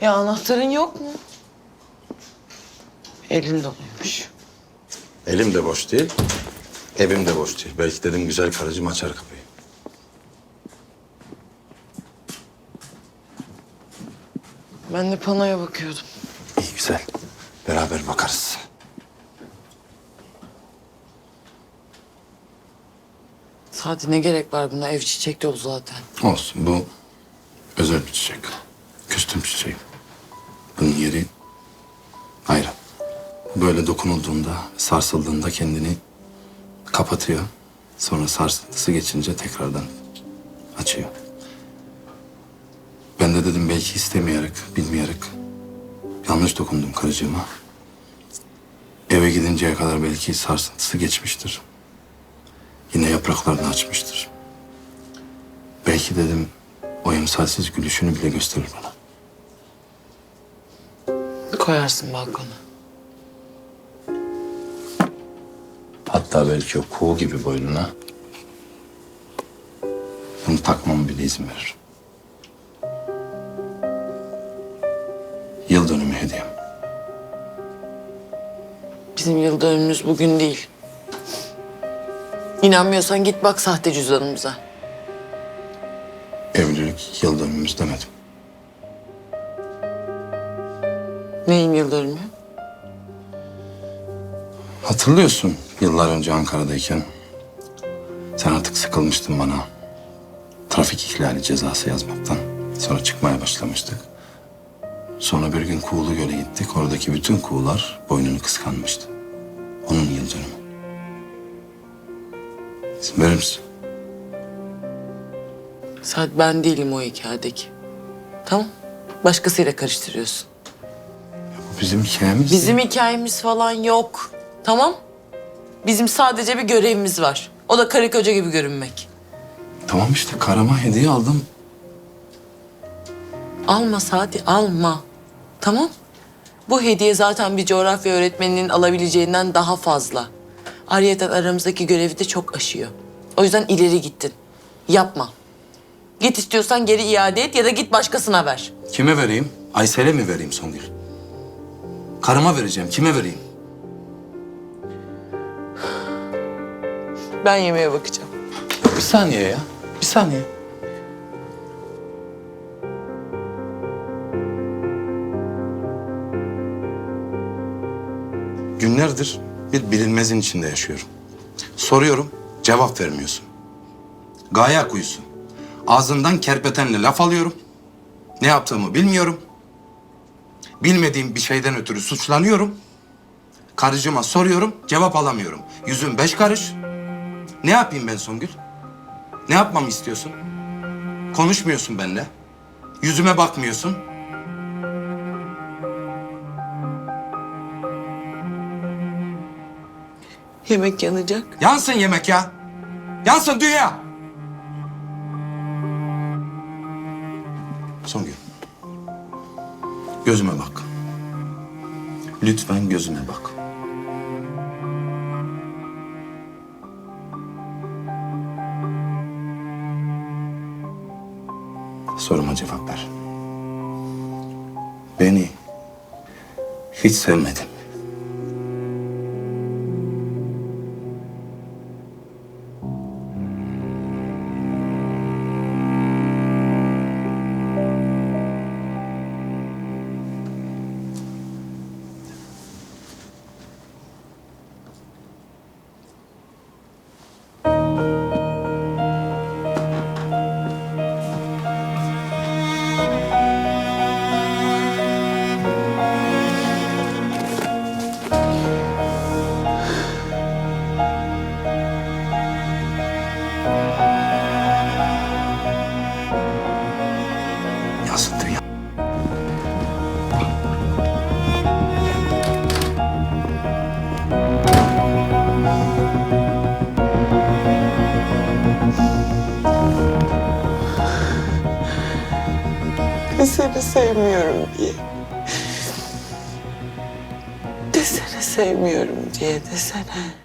Ya anahtarın yok mu? Elin doluymuş. Elim de boş değil, evim de boş değil. Belki dedim güzel karıcığım açar kapıyı. Ben de panoya bakıyordum. İyi güzel. Beraber bakarız. Sadi ne gerek var buna? Ev çiçek dolu zaten. Olsun bu özel bir çiçek. Küstüm çiçeği. Bunun yeri ayrı. Böyle dokunulduğunda, sarsıldığında kendini kapatıyor. Sonra sarsıntısı geçince tekrardan açıyor. Ben de dedim belki istemeyerek, bilmeyerek yanlış dokundum karıcığıma. Eve gidinceye kadar belki sarsıntısı geçmiştir. Yine yapraklarını açmıştır. Belki dedim o emsalsiz gülüşünü bile gösterir bana. Koyarsın balkona. Hatta belki o kuğu gibi boynuna bunu takmam bile izin verir. Yıl dönümü hediyem. Bizim yıl dönümümüz bugün değil. İnanmıyorsan git bak sahte cüzdanımıza. Evlilik yıl dönümümüz demedim. Neyin yıl dönümü? Hatırlıyorsun yıllar önce Ankara'dayken sen artık sıkılmıştın bana trafik ihlali cezası yazmaktan. Sonra çıkmaya başlamıştık. Sonra bir gün Kuğulu Göl'e gittik. Oradaki bütün kuğular boynunu kıskanmıştı. Onun yıl dönümü. İzin verir misin? Sadi ben değilim o hikayedeki. Tamam. Başkasıyla karıştırıyorsun. Bizim hikayemiz. Bizim hikayemiz falan yok. Tamam? Bizim sadece bir görevimiz var. O da karı koca gibi görünmek. Tamam işte karama hediye aldım. Alma Sadi, alma. Tamam? Bu hediye zaten bir coğrafya öğretmeninin alabileceğinden daha fazla. Ayrıyeten aramızdaki görevi de çok aşıyor. O yüzden ileri gittin. Yapma. Git istiyorsan geri iade et ya da git başkasına ver. Kime vereyim? Aysel'e mi vereyim Songül? Karıma vereceğim. Kime vereyim? Ben yemeğe bakacağım. Bir saniye ya. Bir saniye. Günlerdir bir bilinmezin içinde yaşıyorum. Soruyorum, cevap vermiyorsun. Gaye kuyusu. Ağzından kerpetenle laf alıyorum. Ne yaptığımı bilmiyorum. Bilmediğim bir şeyden ötürü suçlanıyorum. Karıcıma soruyorum, cevap alamıyorum. Yüzüm beş karış. Ne yapayım ben Songül? Ne yapmamı istiyorsun? Konuşmuyorsun benimle. Yüzüme bakmıyorsun. Yemek yanacak. Yansın yemek ya. Yansın dünya. Gözüme bak. Lütfen gözüme bak. Soruma cevap ver. Beni hiç sevmedin. Seni sevmiyorum diye. Desene sevmiyorum diye desene.